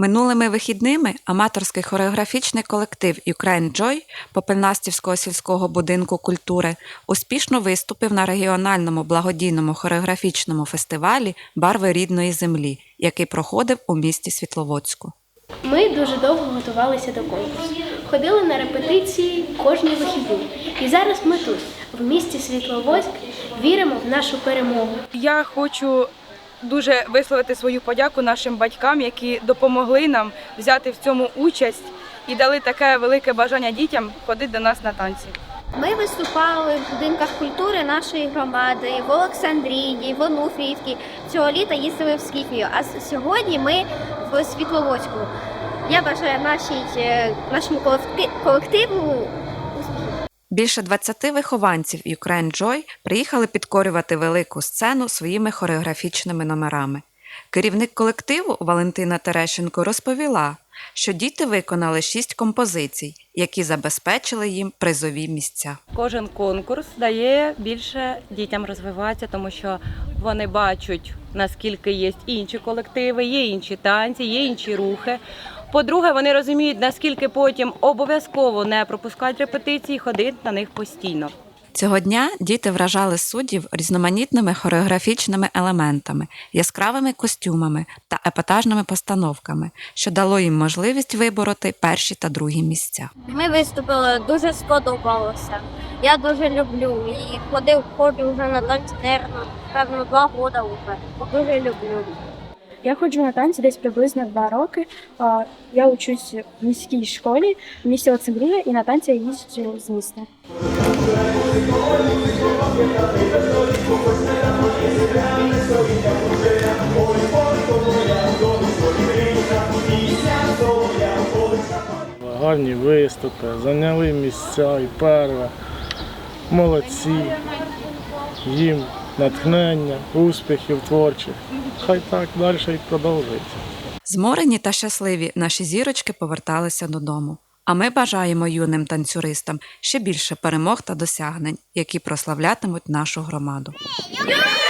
Минулими вихідними аматорський хореографічний колектив Ukraine Joy Попельнастівського сільського будинку культури успішно виступив на регіональному благодійному хореографічному фестивалі Барви рідної землі, який проходив у місті Світловодську. Ми дуже довго готувалися до конкурсу. Ходили на репетиції кожні вихідні. І зараз ми тут, в місті Світловодськ, віримо в нашу перемогу. Я хочу дуже висловити свою подяку нашим батькам, які допомогли нам взяти в цьому участь і дали таке велике бажання дітям ходити до нас на танці. Ми виступали в будинках культури нашої громади в Олександрії, в Онуфріївці. Цього літа їздили в Скіфію. А сьогодні ми в Світловодську. Я бажаю нашій, е, нашому колективу- Більше 20 вихованців Ukraine Joy приїхали підкорювати велику сцену своїми хореографічними номерами. Керівник колективу Валентина Терещенко розповіла, що діти виконали шість композицій, які забезпечили їм призові місця. Кожен конкурс дає більше дітям розвиватися, тому що вони бачать, наскільки є інші колективи, є інші танці, є інші рухи. По-друге, вони розуміють, наскільки потім обов'язково не пропускати репетиції, ходити на них постійно. Цього дня діти вражали суддів різноманітними хореографічними елементами, яскравими костюмами та епатажними постановками, що дало їм можливість вибороти перші та другі місця. ми виступили, дуже сподобалося. Я дуже люблю і ходив ходжу вже на танці, певно, два роки вже. Дуже люблю. Я ходжу на танці десь приблизно два роки. Я учусь в міській школі в місті Олександрія і на танці я їжджу з міста. Гарні виступи, зайняли місця і перше. Молодці. Їм натхнення, успіхів творчих. Хай так далі і продовжується. Зморені та щасливі наші зірочки поверталися додому. А ми бажаємо юним танцюристам ще більше перемог та досягнень, які прославлятимуть нашу громаду. Юрій!